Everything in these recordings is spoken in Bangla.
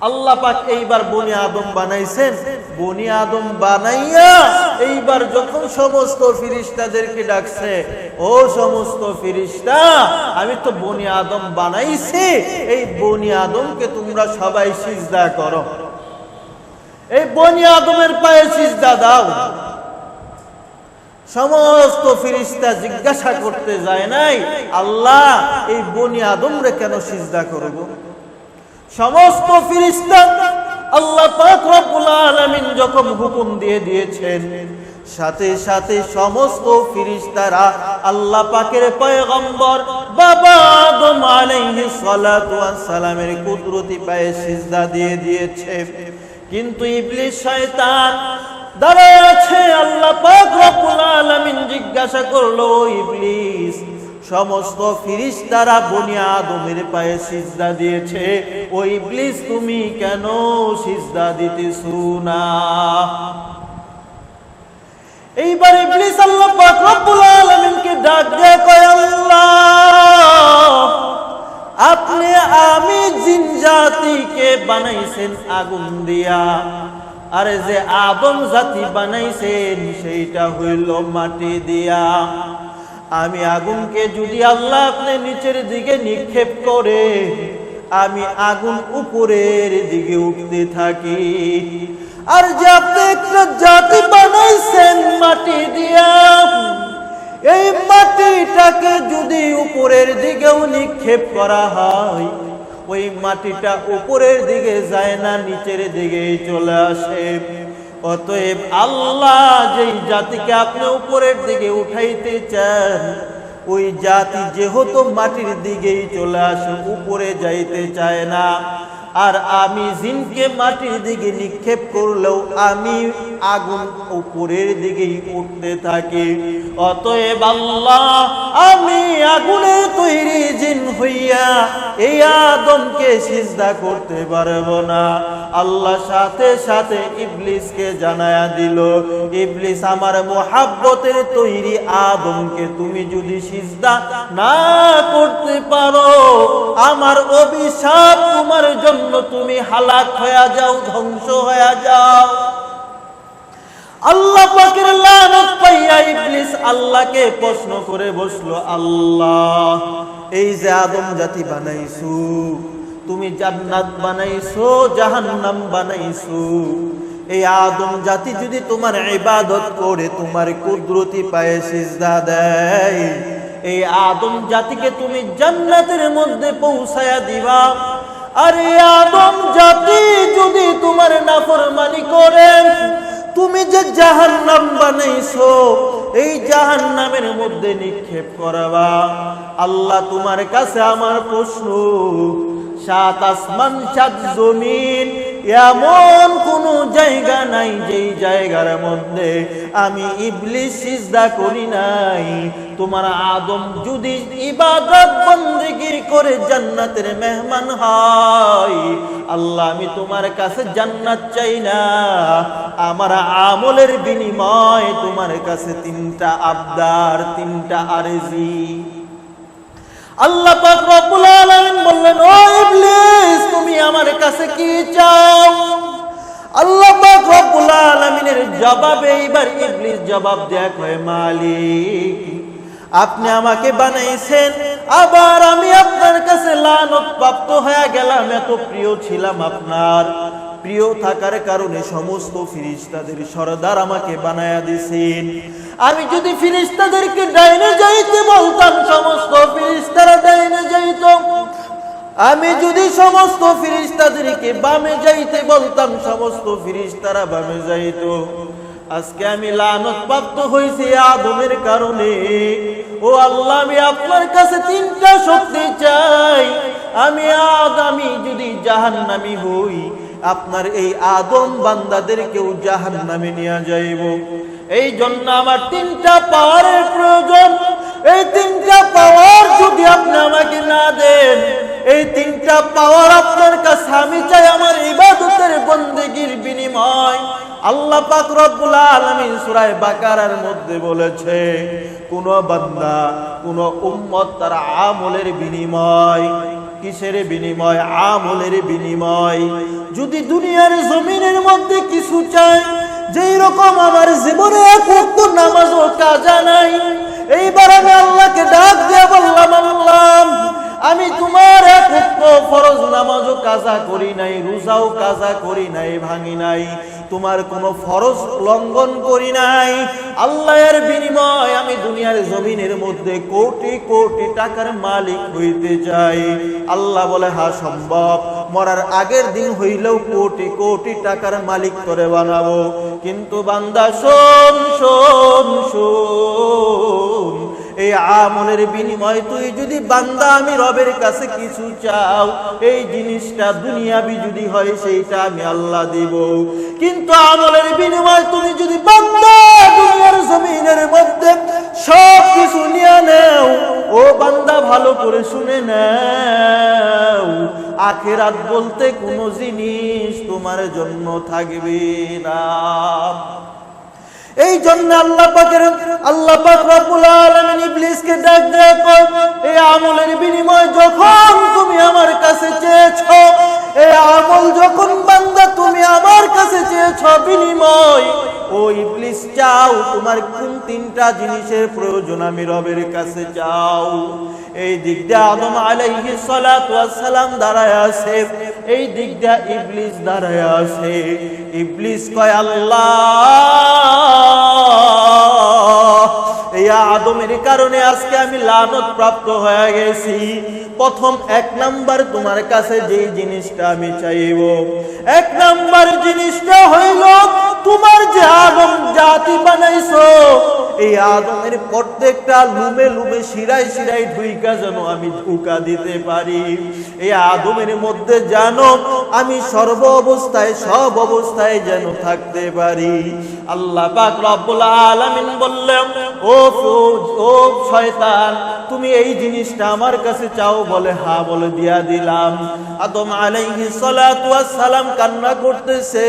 আল্লাহ পাক এইবার বনি আদম বানাইছেন। বনি আদম বানাইয়া এইবার যখন সমস্ত ফিরিস্তাদেরকে ডাকছে, ও সমস্ত ফিরিস্তা, আমি তো বনি আদম বানাইছি, এই বনি আদমকে তোমরা সবাই সিজদা করো। এই বনি আদমের পায়ে সিজদা দাও। সমস্ত ফিরিস্তা জিজ্ঞাসা করতে যায় নাই, আল্লাহ, এই বনি আদমরে কেন সিজদা করব? সমস্ত ফিরিস্তা আল্লাহ পাক রব্বুল আলামিন যখন হুকুম দিয়ে দিয়েছেন, সাথে সাথে সমস্ত ফিরিস্তারা আল্লাহ পাকের পয়গম্বর বাবা আদম সালাতু কুদরতি পায়ে সিজদা দিয়ে দিয়েছে। কিন্তু ইবলিস শয়তান দাঁড়ায় আছে, আল্লাহ পাক রব্বুল আলামিন জিজ্ঞাসা করল, "ও ইবলিস সমস্ত ফিরিস্তারা বনি আদমের পায়ে সিজদা দিয়েছে। ওই ইবলিস, তুমি কেন সিজদা দিতেছ না? এইবার ইবলিস আল্লাহ পাক রব্বুল আলামিনকে ডাক দিয়ে কয়, আল্লাহ, আপনি আমি জিন জাতিকে বানাইছেন আগুন দিয়া। আরে যে আদম জাতি বানাইছেন, সেইটা হইল মাটি দিয়া। আমি আগুনকে যদি আল্লাহ আপনি নিচের দিকে নিক্ষেপ করে, আমি আগুন উপরের দিকে উঠতে থাকি। আর যে আপনি একটা জাতি বানাইছেন মাটি দিয়া, এই মাটিটাকে যদি উপরের দিকেও নিক্ষেপ করা হয়, ওই মাটিটা উপরের দিকে যায় না, নিচের দিকে চলে আসে। অতএব আল্লাহ যেই জাতিকে আপনি উপরের দিকে উঠাইতে চান, ওই জাতি যেহেতু মাটির দিকেই চলে আসে, উপরে যাইতে চায় না। আর আমি জিনকে মাটির দিকে নিক্ষেপ করলেও আমি আগুন উপরের দিকেই উঠতে থাকি। অতএব আল্লাহ, আমি আগুনে তৈরি জিন হইয়া এই আদমকে সিজদা করতে পারব না। আল্লাহ সাথে সাথে ইবলিসকে জানায়া দিল, ইবলিস আমার মোহাব্বতের তৈরি আদমকে তুমি যদি সিজদা না করতে পারো, আমার অভিশাপ তোমার জন্য তুমি হালাক হয়ে যাও, ধ্বংস হয়ে যাও। আল্লাহ পাকের লানত পাইয়া ইবলিস আল্লাহকে প্রশ্ন করে বসল, আল্লাহ, এই যে আদম জাতি বানাইছু, তুমি জান্নাত বানাইছো, জাহান্নাম বানাইছো। এই আদম জাতি যদি তোমার ইবাদত করে, তোমার কুদরতি পায়ে সিজদা দেয়, এই আদম জাতিকে তুমি জান্নাতের মধ্যে পৌঁছায়া দিবা। আর এই আদম জাতি যদি তোমার নাফরমানি করে তুমি যে জাহান নাম বানাইছো, এই জাহান নামের মধ্যে নিক্ষেপ করাবা। আল্লাহ তোমার কাছে আমার প্রশ্ন, সাত আসমান, সাত জমিন এমন কোন জায়গা নাই যেই জায়গার মধ্যে আমি ইবলিস সিজদা করি নাই। তোমার আদম যদি ইবাদত বন্দেগি করে জান্নাতের মেহমান হয়, আল্লাহ আমি তোমার কাছে জান্নাত চাই না। আমার আমলের বিনিময় তোমার কাছে তিনটা আবদার, তিনটা আরজি। আল্লাহ পাক রব্বুল বললেন, ও ইবলিস, তুমি আমার কাছে কি চাও? আল্লাহ পাক রব্বুল আলামিনের জবাবে এবার ইবলিস জবাব দেয়া কয়, মালিক, আপনি আমাকে বানাইছেন, আবার আমি আপনার কাছে লানত প্রাপ্ত হয়ে গেলাম, এত প্রিয় ছিলাম আপনার। প্রিয় থাকার কারণে সমস্ত ফিরিস্তাদের সরদার আমাকে বানায়া দিছেন আমি যদি ফিরিস্তাদেরকে ডাইনে যাইতে বলতাম, সমস্ত ফিরিস্তারা ডাইনে যাইত। আমি যদি সমস্ত ফিরিস্তাদেরকে বামে যাইতে বলতাম, সমস্ত ফিরিস্তারা বামে যাইত। আজকে আমি লানত প্রাপ্ত হয়েছি আদমের কারণে। ও আল্লাহ, আমি আপনার কাছে তিনটা শক্তি চাই। আমি আগামী যদি জাহান্নামি হই আপনার এই আদম বান্দাদেরকেও জাহান নামে নিয়ে যাইব। এই জন্য আমার তিনটা পাওয়ারের প্রয়োজন। এই তিনটা পাওয়ার যদি আপনি আমাকে না দেন, এই তিনটা পাওয়ার আপনার কাছে আমি চাই আমার ইবাদতের বন্দেগীর বিনিময়। আল্লাহ পাক রব্বুল আলামিন সূরা বাকারার মধ্যে বলেছে, কোন বান্দা, কোন উম্মত তার আমলের বিনিময় কিসের বিনিময়? আমলের বিনিময়। যদি দুনিয়ার জমিনের মধ্যে কিছু চাই, যেই রকম আমার জীবনে এক নামাজ ও কাজা নাই, এইবার আমি আল্লাহকে ডাক দিয়ে বললাম, আল্লাহ, আমি তোমার এক ওয়াক্ত ফরজ নামাজও কাজা করি নাই, রোজাও কাজা করি নাই, ভাঙি নাই। তোমার কোনো ফরজ লঙ্ঘন করি নাই। আল্লাহর বিনিময় আমি দুনিয়ার জমিনের মধ্যে কোটি কোটি টাকার মালিক হইতে চাই। আল্লাহ বলে, হা, সম্ভব। মরার আগের দিন হইলেও কোটি কোটি টাকার মালিক করে বানাবো। কিন্তু বান্দা, শোন শোন শোন এই আমলের বিনিময় তুই যদি বান্দা, আমি রবের কাছে কিছু চাও, এই জিনিসটা দুনিয়াবি যদি হয় সেইটা আমি আল্লাহ দিব। কিন্তু আমলের বিনিময় তুমি যদি বান্দা, দুনিয়ার জমিনের মধ্যে সব কিছু নিয়ে নেও, ও বান্দা ভালো করে শুনে নাও, আখেরাত বলতে কোনো জিনিস তোমার জন্য থাকবে না। এই জন্য আল্লাহ পাকের আল্লাহ পাক রব্বুল আলামিন ইবলিসকে ডাক দেয় কয়, এই আমলের বিনিময় যখন তুমি আমার কাছে চেয়েছো এই আমল যখন বান্দা তুমি আমার কাছে চেয়েছো বিনিময়, ও ইবলিস চাও, তোমার কোন তিনটা জিনিসের প্রয়োজন আমি রবের কাছে চাও। এই দিক দিয়ে আদম ওয়াস সালাম দাঁড়ায় আছে, এই দিক দিয়ে ইবলিস দাঁড়ায় আছে। ইবলিস কয়, আল্লাহ! আদমের কারণে আজকে আমি লানত প্রাপ্ত হয়ে গেছি। প্রথম এক নাম্বার তোমার কাছে যে জিনিসটা আমি চাইব। এক নাম্বার জিনিসটা হইল তোমার যে আদম জাতি বানাইছো, এই আদমের প্রত্যেকটা লুমে লুমে শিরাই শিরায় ঢুইকা যেন আমি ঢুকা দিতে পারি। এই আদমের মধ্যে জানো আমি সর্ব অবস্থায়, সব অবস্থায় যেন থাকতে পারি। আল্লাহ পাক রব্বুল আলামিন বললেন, ও ও শয়তান, তুমি এই জিনিসটা আমার কাছে চাও বলে হ্যাঁ বলে দিয়া দিলাম। আদম আলাইহিস সালাতু ওয়াস সালাম কান্না করতেছে।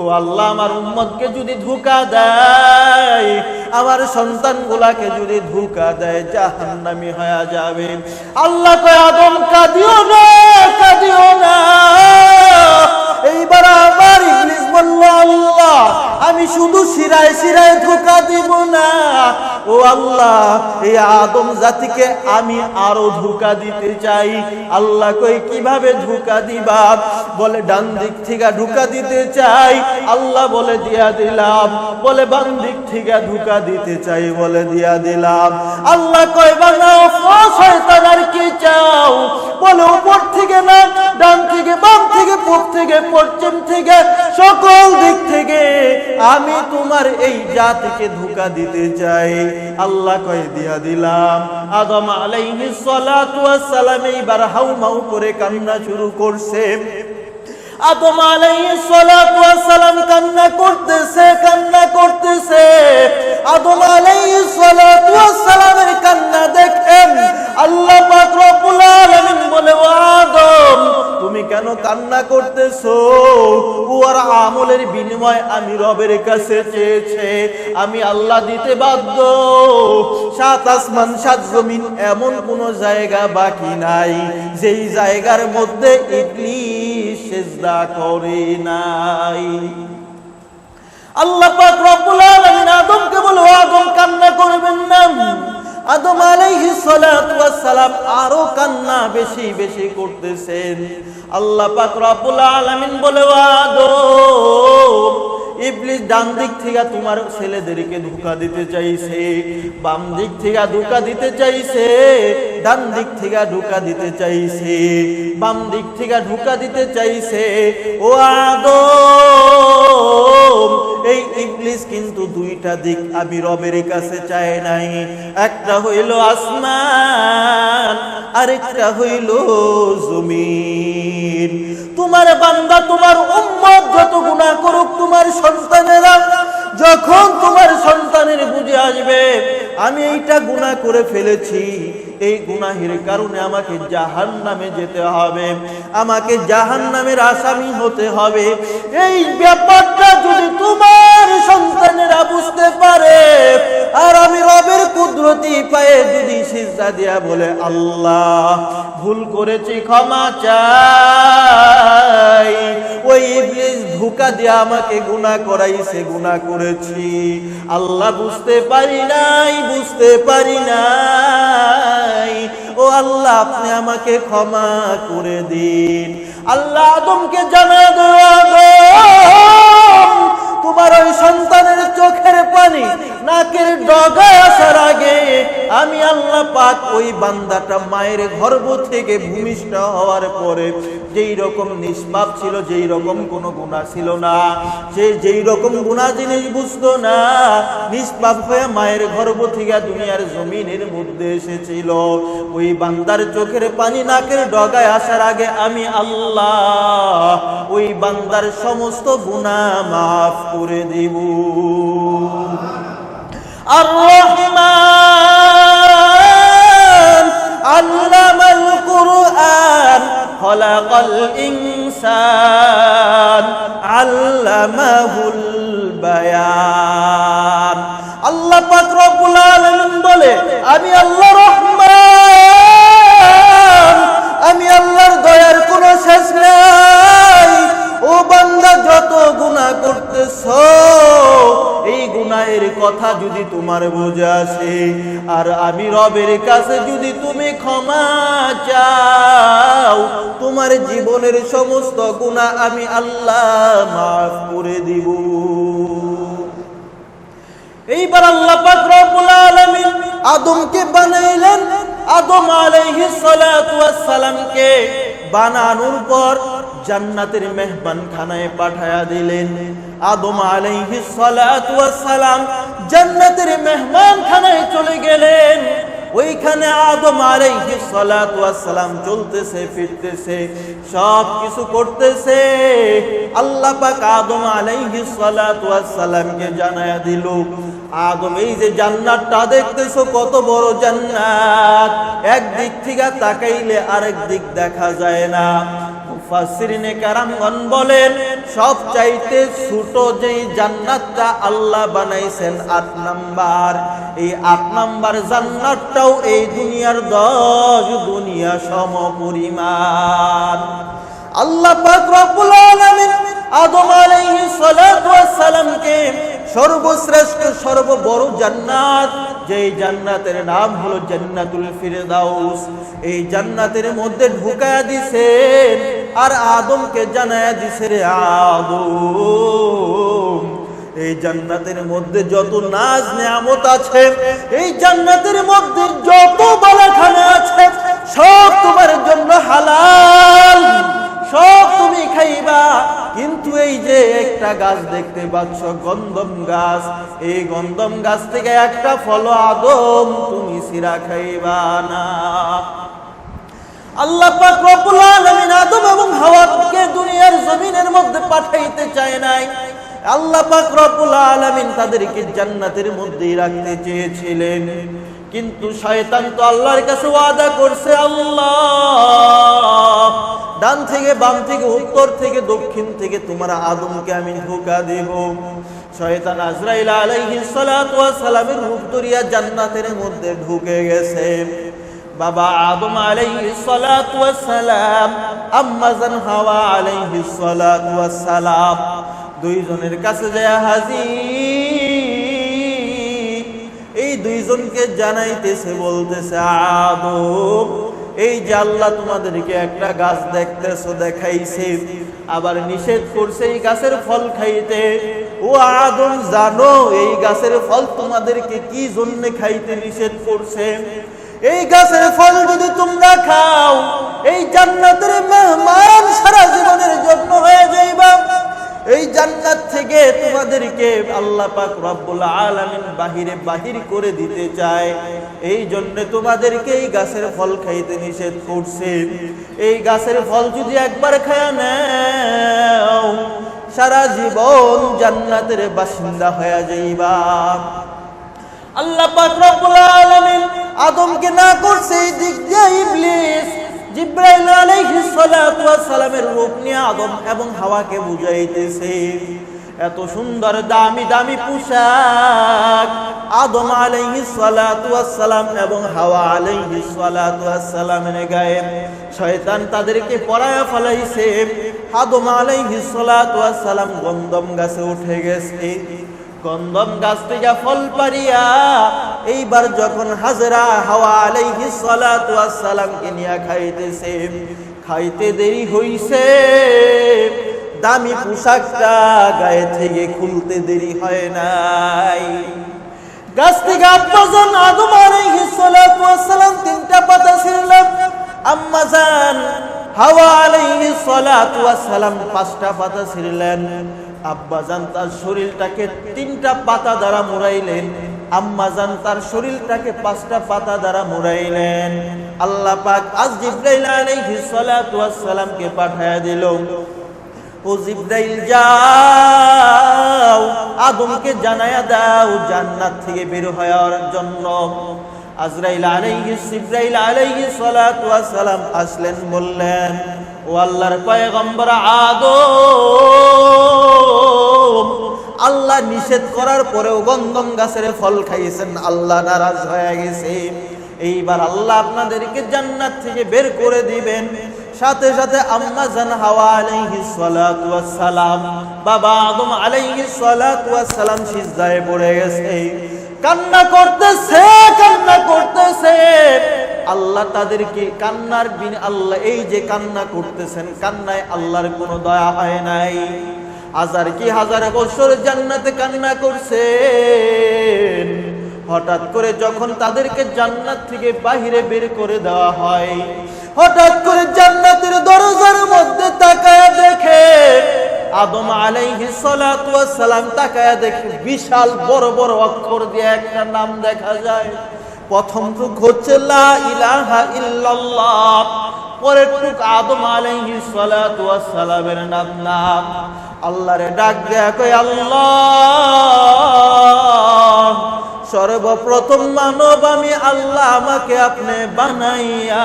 ও আল্লাহ আমার উম্মতকে যদি ধোকা দেয়, আমার সন্তান গুলাকে যদি ধোকা দেয়, জাহান্নামি হয়ে যাবে। আল্লাহ কয়, আদম, কাঁদিও না কাঁদিও না। ইংলিশ আল্লাহ, আমি শুধু শিরায় শিরায় ধোকা দিব না। ও আল্লাহ, এই আদম জাতিকে আমি আরও ধোকা দিতে চাই। আল্লাহ কই, কীভাবে ধোকা দিবা? বলে ডান দিক থেকে ঢুকা দিতে চাই। আল্লাহ বলে দিয়া দিলাম। বলে বাম দিক থেকে দিতে চাই বলে দিয়া দিলাম। আল্লাহ কয় বানাও শয়তান, আর কি চাও? বলে উপর থেকে না, ডান থেকে থেকে, পশ্চিম থেকে, সকল দিক থেকে আমি তোমার এই জাতিকে ধোকা দিতে চাই। আল্লাহ কয়ে, দিয়া দিলাম। আদম আলাইহিস সালাতু ওয়াস সালাম এইবার হাউমাউ করে কান্না শুরু করছে। আদম আলাইহিস সালাতু ওয়াস সালাম কান্না করতেছে কান্না করতেছে। আদম আলাইহিস সালাতু ওয়াস সালামের কান্না দেখেন আল্লাহ পাক রব্বুল আলামিন বলে আদম, তুমি কেন কান্না করতেছো? ওর আমলের বিনিময় আমি রবের কাছে চেয়েছে, আমি আল্লাহ দিতে বাধ্য। সাত আসমান, সাত জমিন, এমন কোন জায়গা বাকি নাই, যেই জায়গার মধ্যে ইবলিস সেজদা করে নাই। আল্লাহ পাক রব্বুল আলামিন আদমকে বলে আদম, কান্না করবেন না। আদম আলাইহি সালাম আরও কান্না বেশি বেশি করতেছেন। আল্লাহ পাক রব্বুল আলামিন বলে আদম ইবলিস ডান দিক থেকে তোমার ছেলেদেরকে ধোকা দিতে চাইছে, বাম দিক থেকে ধোকা দিতে চাইছে, ডান দিক থেকে ঢুকা দিতে চাইছে, বাম দিক থেকে ঢুকা দিতে চাইছে। ও আদম, এই ইবলিস কিন্তু দুইটা দিক আমি রবের কাছে চাই নাই। একটা হইল আসমান, আরেকটা হইল জমিন। তোমার বান্দা, তোমার উম্মত যত গুণা করুক, তোমার সন্তানেরা যখন তোমার সন্তানের বুঝে আসবে, আমি এইটা গুণা করে ফেলেছি এই গুনাহের কারণে আমাকে জাহান নামে যেতে হবে। আমাকে জাহান নামের আসামি হতে হবে। এই ব্যাপারটা যদি তোমার সন্তানেরা বুঝতে পারে, আর আমি রবের কুদরতি পায়ে যদি সিজদা দিয়া বলে, আল্লাহ, ভুল করেছি, ক্ষমা চাই। ওই ইবলিস ধোকা দিয়ে আমাকে গুনাহ করাইছে, গুনাহ করেছি। আল্লাহ বুঝতে পারি নাই, বুঝতে পারি নাই। ও আল্লাহ, আপনি আমাকে ক্ষমা করে দিন। আল্লাহ আদমকে জানা তোমার ওই সন্তানের চোখের পানি নাকের ডগা আসার আগে আমি আল্লাহ পাক ওই বান্দাটা মায়ের গর্ভ থেকে ভূমিষ্ঠ হওয়ার পরে যেই রকম নিষ্পাপ ছিল, যেই রকম কোনো গুণা ছিল না সে যেই রকম গুণা জিনিস বুঝতো না, নিষ্পাপ হয়ে মায়ের গর্ভ থেকে দুনিয়ার জমিনের মধ্যে এসেছিল। ওই বান্দার চোখের পানি নাকের ডগায় আসার আগে আমি আল্লাহ ওই বান্দার সমস্ত গুণা মাফ করে দিব। আর রহমান আমি আল্লাহ রহমান, আমি আল্লাহর দয়ার কোনো শেষ নাই। ও বান্দা, যত গুনাহ করতেছ, এই গুনাহের কথা যদি তোমার বোঝা আসে, আর আমি রবের কাছে যদি তুমি ক্ষমা চাও তোমার জীবনের সমস্ত গুনাহ আমি আল্লাহ মাফ করে দিব। এইবার আল্লাহ পাক রব্বুল আলামিন আদমকে বানাইলেন। আদম আলাইহিস সালাতু ওয়াস বানানোর পর জান্নাতের মেহমান খানায় পাঠায়া দিলেন। আদম আলাইহিস সালাতু ওয়াস জান্নাতের মেহমান খানায় চলে গেলেন। ওইখানে আদম ওয়াস সালাম চলতেছে, ফিরতেছে সব কিছু করতেছে। আল্লাহ পাক আদম ওয়াস সালামকে জানায়া দিল, আদম, এই যে জান্নাতটা দেখতেছো, কত বড় জান্নাত। একদিক থেকে তাকাইলে আরেক দিক দেখা যায় না। মুফাসসিরিনে কারামগণ বলেন সব চাইতে ছোট যেই জান্নাতটা আল্লাহ বানাইছেন আট নাম্বার, এই আট নাম্বার জান্নাতটাও এই দুনিয়ার দশ দুনিয়া সম পরিমাণ আল্লাহ পাক রব্বুল আলামিন আদম আলাইহিস সালাতু ওয়াস সালামকে সর্বশ্রেষ্ঠ, সর্ববড় জান্নাত, যেই জান্নাতের নাম হলো জান্নাতুল ফিরদাউস, এই জান্নাতের মধ্যে ঢুকায়া দিছেন। আর আদমকে জানায়া দিছে রে আদম, এই জান্নাতের মধ্যে যত নাজ নিয়ামত আছে, এই জান্নাতের মধ্যে যত বালাখানা আছে, সব তোমার জন্য হালাল, সব তুমি খাইবা। কিন্তু এই যে একটা গাছ দেখতে পাচ্ছ, গন্ধম গাছ, এই গন্ধম গাছ থেকে একটা ফল আদম, তুমি সিরা খাইবা না। আল্লাহ পাক রব্বুল আলামিন আদম এবং হাওয়াকে দুনিয়ার জমিনের মধ্যে পাঠাইতে চায় নাই। আল্লাহ পাক রব্বুল আলামিন তাদেরকে জান্নাতের মধ্যেই রাখতে চেয়েছিলেন। কিন্তু শয়তান তো আল্লাহর কাছে ওয়াদা করছে, আল্লাহ, ডান থেকে বাম থেকে উত্তর থেকে দক্ষিণ থেকে তোমার আদমকে আমি ধোকা দেব। শয়তান আজরাইল আলাইহিস সালাতু ওয়াস সালামের রূপ জান্নাতের মধ্যে ঢুকে গেছে। বাবা আদম আলাইহি সালাতু ওয়াস সালাম আম্মা জান হাওয়া আলাইহিস সালাতু ওয়াস সালাম দুইজনের কাছে যায় হাজির। এই দুইজনকে জানাইতেছে, বলতেছে, আদম, এই যে আল্লাহ তোমাদেরকে একটা গাছ দেখতেছো, দেখাইছে, আবার নিষেধ করছে এই গাছের ফল খাইতে। ও আদম, জানো, এই গাছের ফল তোমাদেরকে কি জন্য খাইতে নিষেধ করছে? এই গাছের ফল যদি তোমরা খাও, এই জান্নাতের মেহমান সারা জীবনের জন্য হয়ে যাইবা। এই জান্নাত থেকে তোমাদেরকে আল্লাহ পাক রব্বুল আলামিন বাহিরে বাহির করে দিতে চায়। এই জন্য তোমাদেরকে এই গাছের ফল খাইতে নিষেধ করছে। এই গাছের ফল যদি একবার খায়া নাও, সারা জীবন জান্নাতের বাসিন্দা হয়ে যাইবা। আল্লাহ পাক রব্বুল আলামিন আদমকে না করছে এই দিক দিয়ে ইবলিস। জিব্রাইল আলাইহিস সালাতু ওয়াস সালামের রূপ নিয়ে আদম এবং হাওয়াকে বুঝাইতেছে। এত সুন্দর দামি দামি পোশাক। আদম ওয়াস সালাম এবং হাওয়া ওয়াস সালামের গায়ে শয়তান তাদেরকে পরায়া ফলাইছে। আদম ওয়াস সালাম গন্ধম গাছে উঠে গেছে। গন্ধম গাছ থেকে ফল পারিয়া এইবার যখন হাজরা হাওয়া আলাইহি সালাতু সালামকে নিয়ে খাইতেছে, খাইতে দেরি হইছে। দামি পোশাকটা গায়ে থেকে খুলতে দেরি হয় নাই। গাছ থেকে আব্বাজান আদম আলাইহি সালাম তিনটা পাতা ছিঁড়লেন আম্মাজান হাওয়া আলাইহি সালাতু সালাম পাঁচটা পাতা ছিঁড়লেন। আব্বাজান তার শরীরটাকে তিনটা পাতা দ্বারা মুড়াইলেন আম্মাজান তার শরীরটাকে পাঁচটা পাতা দ্বারা মুড়াইলেন। আল্লাহ পাক আজ জিব্রাইল আলাইহিস সালাতু সালামকে পাঠায়া দিল। ও জিব্রাইল, যাও, আদমকে জানায়া দাও, জান্নাত থেকে বের হওয়ার জন্য। আজরাইল আলাইহিস, জিব্রাইল আলাইহিস সালাতু সালাম আসলেন, বললেন আল্লাহর পয়গম্বর আল্লাহ নিষেধ করার পরেও গন্ধম গাছের ফল খাইয়েছেন, আল্লাহ নারাজ হয়ে গেছে। এইবার আল্লাহ আপনাদেরকে জান্নাত থেকে বের করে দিবেন। সাথে সাথে আম্মা জান হাওয়া আলাইহি সালাতু সালাম বাবা আদম আলাইহি সালাতু সালাম সিজদায় পড়ে গেছে। কান্না করতেছে কান্না করতেছে। আল্লাহ তাদেরকে কান্নার বিন আল্লাহ, এই যে কান্না করতেছেন, কান্নায় আল্লাহর কোনো দয়া হয় নাই। হাজার কি হাজার বছর জান্নাতে কান্না করছেন? হঠাৎ করে যখন তাদেরকে জান্নাত থেকে বাহিরে বের করে দেওয়া হয়, হঠাৎ করে জান্নাতের দরজার মধ্যে তাকায় দেখে আদম আলাইহি সালাম তাকায় দেখে বিশাল বড় বড় অক্ষর দিয়ে একটা নাম দেখা যায়। প্রথম টুক হচ্ছে লা ইলাহা ইল্লাল্লাহ, পরের টুক আদম আলাইহি সালাতু ওয়াস নাম নাম আল্লাহরে ডাক দেয়া কই আল্লাহ, সর্বপ্রথম মানব আমি আল্লাহ আমাকে আপনি বানাইয়া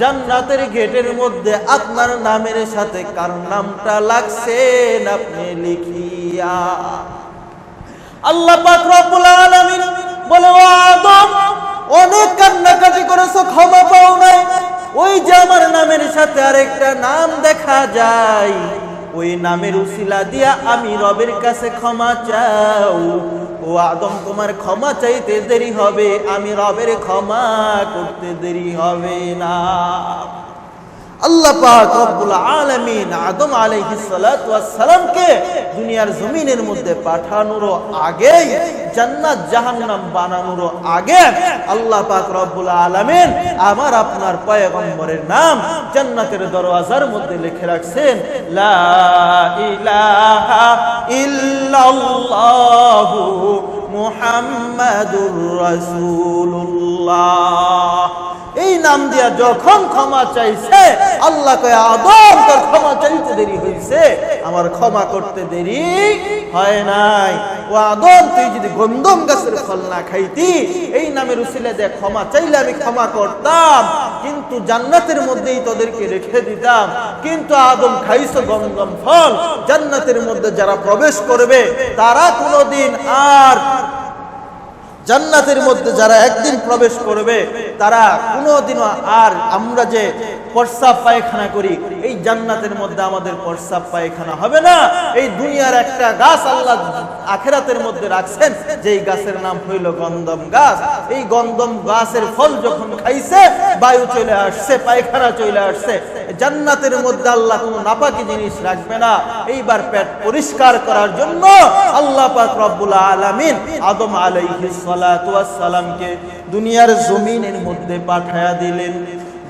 জান্নাতের গেটের মধ্যে আপনার নামের সাথে কার নামটা লাগছেন আপনি লিখিয়া। আল্লাহ পাক রব্বুল আলামিন বলে, ও আদম, অনেক কান্নাকাটি করেছ, ক্ষমা পাও নাই। ওই যে আমার নামের সাথে আরেকটা নাম দেখা যায়, ওই নামের উসিলা দিয়া আমি রবের কাছে ক্ষমা চাও। ও আদম, তোমার ক্ষমা চাইতে দেরি হবে, আমি রবের ক্ষমা করতে দেরি হবে না। আল্লাহ পাক রব্বুল আলামিন আদম আলাইহিস সালাতু ওয়াস সালামকে দুনিয়ার জমিনের মধ্যে পাঠানোর আগে, জান্নাত জাহান্নাম বানানোর আগে আল্লাহ পাক রব্বুল আলামিন আমার আপনার পয়গম্বরের নাম জান্নাতের দরওয়াজার মধ্যে লিখে রাখছেন, লা ইলাহা ইল্লাল্লাহু মুহাম্মাদুর রাসূলুল্লাহ। নাম দিয়া যখন ক্ষমা চাইছে, আল্লাহ কয়, আদম, তোর ক্ষমা চাইতে দেরি হয়েছে আমার ক্ষমা করতে দেরি হয় নাই। ও আদম, তুই যদি গন্ধম গাছের ফল না খাইতি, এই নামের উসিলে দিয়ে ক্ষমা চাইলে আমি ক্ষমা করতাম, কিন্তু জান্নাতের মধ্যেই তোদেরকে রেখে দিতাম। কিন্তু আদম খাইছো গন্ধম ফল। জান্নাতের মধ্যে যারা প্রবেশ করবে, তারা কোনোদিন আর জান্নাতের মধ্যে যারা একদিন প্রবেশ করবে, তারা কোনোদিনও আর আমরা যে প্রস্রাব পায়খানা করি, এই জান্নাতের মধ্যে আমাদের প্রস্রাব পায়খানা হবে না। এই দুনিয়ার একটা গাছ আল্লাহ আখেরাতের মধ্যে রাখছেন যে এই গাছের নাম হইল গন্ধম গাছ। এই গন্ধম গাছের ফল যখন খাইছে, বায়ু চলে আসছে, পায়খানা চলে আসছে জান্নাতের মধ্যে আল্লাহ কোনো নাপাকি জিনিস রাখবে না। এইবার পেট পরিষ্কার করার জন্য আল্লাহ পাক রব্বুল আলামিন আদম আলাইহিস সালাতু ওয়াস সালামকে দুনিয়ার জমিনের মধ্যে পাঠায়া দিলেন।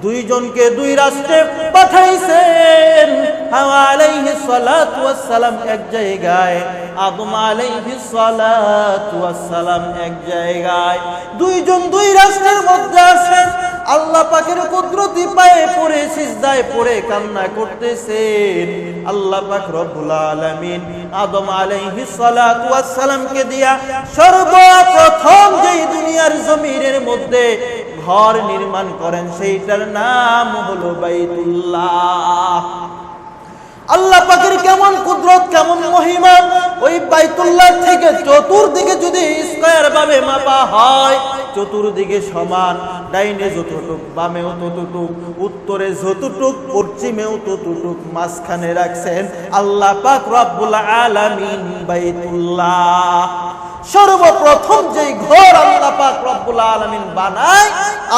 দুইজনকে দুই রাষ্ট্রে পাঠাইছেন। হাওয়া আলাইহিস সালাতু ওয়াস সালাম এক জায়গায়, আদম আলাইহিস সালাতু ওয়াস সালাম এক জায়গায়। দুইজন দুই রাষ্ট্রের মধ্যে আছেন। আল্লাহ পাকের কুদরতি পায়ে পড়ে, সিজদায় পড়ে, কান্না করতেছেন। আল্লাহ পাক রব্বুল আলামিন আদম আলাইহিস সালাতু সালামকে দিয়া সর্বপ্রথম যেই দুনিয়ার জমিনের মধ্যে ঘর নির্মাণ করেন, সেইটার নাম হলো বাইতুল্লাহ। আল্লাহ পাকের কেমন কুদরত, কেমন মহিমা, ওই বাইতুল্লাহ থেকে চতুর্দিকে যদি স্কয়ার ভাবে মাপা হয় চতুর্দিকে সমান, ডাইনে যতটুক, বামেও ততটুক, উত্তরে যতটুক, পশ্চিমেও ততটুক মাঝখানে রাখছেন আল্লাহ পাক রব্বুল আলামিন বাইতুল্লাহ। সর্বপ্রথম যেই ঘর আল্লাহ পাক রব্বুল আলামিন বানায়,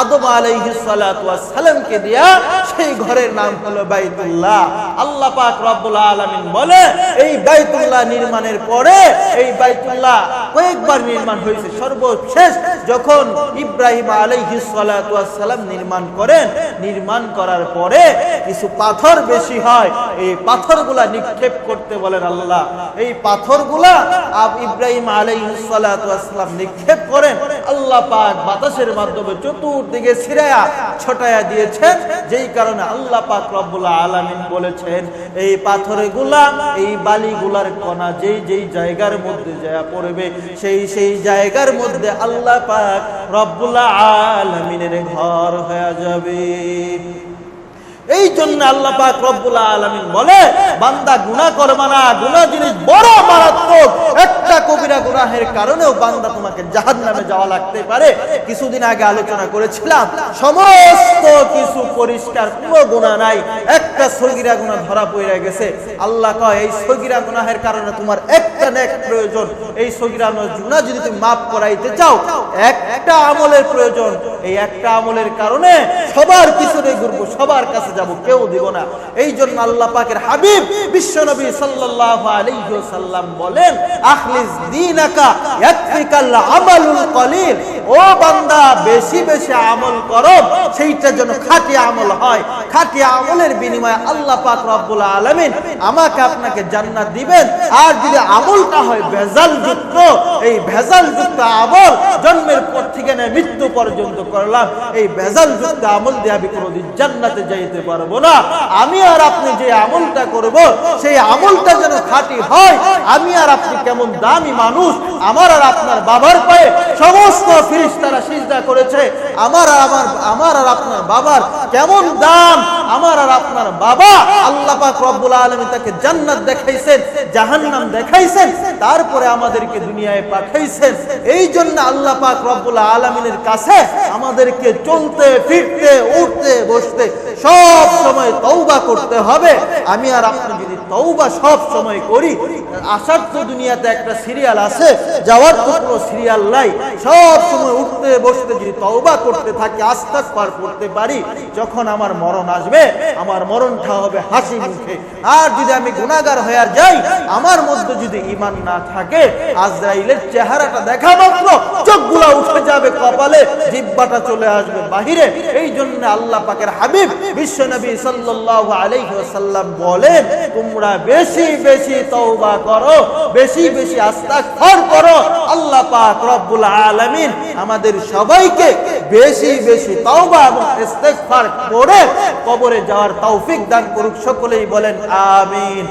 আদম আলাইহিস সালাতু ওয়াস সালামকে দিয়া সেই ঘরের নাম হলো বাইতুল্লাহ। আল্লাহ পাক রব্বুল আলামিন বলে, এই বাইতুল্লাহ নির্মাণের পরে, এই বাইতুল্লাহ কয়েকবার নির্মাণ হয়েছে। সর্বশেষ যখন ইব্রাহিম আলাইহিস সালাতু ওয়াস সালাম নির্মাণ করেন, নির্মাণ করার পরে কিছু পাথর বেশি হয়। এই পাথরগুলা নিক্ষেপ করতে বলেন আল্লাহ। এই পাথরগুলা আব ইব্রাহিম আলাইহিস নিক্ষেপ করেন। আল্লাহ পাক বাতাসের মাধ্যমে চতুর্দিকে ছিড়ায়া, ছটায়া দিয়েছেন। যেই কারণে আল্লাহ পাক রব্বুল আলামিন বলেছেন, এই পাথরগুলা, এই বালিগুলার কণা যেই যেই জায়গার মধ্যে যা পড়বে, সেই সেই জায়গার মধ্যে আল্লাহ পাক রব্বুল আলামিনের ঘর হয়ে যাবে। এই জন্য আল্লাহ পাক রব্বুল আলামিন বলে, বান্দা গুনাহ করবা না, গুনাহ জিনিস বড় মারাত্মক। একটা কবিরা গুনাহের কারণেও বান্দা তোমাকে জাহান্নামে যাওয়া লাগতে পারে। কিছুদিন আগে আলোচনা করেছিলাম, সমস্ত কিছু পরিষ্কার, কোনো গুনাহ নাই। একটা সগিরা গুনাহ ধরা পড়ে গেছে। আল্লাহ কয়, এই সগিরা গুনাহের কারণে তোমার একটা নেক প্রয়োজন। এই সগিরা গুনাহ যদি তুমি মাফ করাইতে চাও, একটা আমলের প্রয়োজন। এই একটা আমলের কারণে সবার পিছনে ঘুরবো, সবার কাছে যাব, কেউ দিব না। এই জন্য আল্লাহ পাকের হাবিব সাল্লাল্লাহু আলাইহি ওয়াসাল্লাম বলেন, আখলিস ও বান্দা, বেশি বেশি আমল করো, সেইটা যেন আমল হয়। আমলের বিনিময়ে আল্লাহ পাক রব্বুল আলামিন আমাকে আপনাকে জান্নাত দিবেন। আর যদি আমলটা হয় ভেজাল যুক্ত এই ভেজাল যুক্ত আমল জন্মের পর থেকে মৃত্যু পর্যন্ত করলাম। এই ভেজাল যুক্ত আমল দিয়ে আমি কোনোদিন জান্নাতে যাইতে পারব না। আমি আর আপনি যে আমলটা করব, সেই আমলটা যেন খাঁটি হয়, আমি আর আপনি কেমন দামি মানুষ, আমার আর আপনার বাবার পায়ে সমস্ত ফিরিস্তারা সিজদা করেছে, আমার আর আমার আমার আর আপনার বাবার কেমন দাম, আমার আর আপনার বাবা আল্লাহ পাক রব্বুল আলামিন তাকে জান্নাত দেখাইছেন, জাহান্নাম দেখাইছেন, তারপরে আমাদেরকে দুনিয়ায় পাঠাইছেন। এই জন্য আল্লাহ পাক রব্বুল আলামিনের কাছে আমাদেরকে চলতে, ফিরতে, উঠতে, বসতে সব সময় তওবা করতে হবে। আমি আর আপনি যদি তওবা সব সময় করি আসার তো দুনিয়াতে একটা সিরিয়াল আছে, যাওয়ার তো কোনো সিরিয়াল নাই। সব সময় উঠতে বসতে যদি তওবা করতে থাকি আস্তাক পার করতে পারি, যখন আমার মরণ আসবে, আমার মরণটা হবে হাসি মুখে। আর যদি আমি গুণাগার হয়ে যাই, আমার মধ্যে যদি ইমান না থাকে, আজরাইলের চেহারাটা দেখা মাত্র, চোখগুলা উঠে যাবে কপালে জিব্বাটা চলে আসবে বাহিরে। এই জন্য আল্লাহ পাকের হাবিব বিশ্বনবী বলেন, তোমরা বেশি বেশি তওবা করো, বেশি বেশি করো। আল্লাহ পাক রব্বুল আমাদের সবাইকে বেশি বেশি তওবা এবং ইস্তেগফার করে কবরে যাওয়ার তৌফিক দান করুক, সকলেই বলেন, আমিন।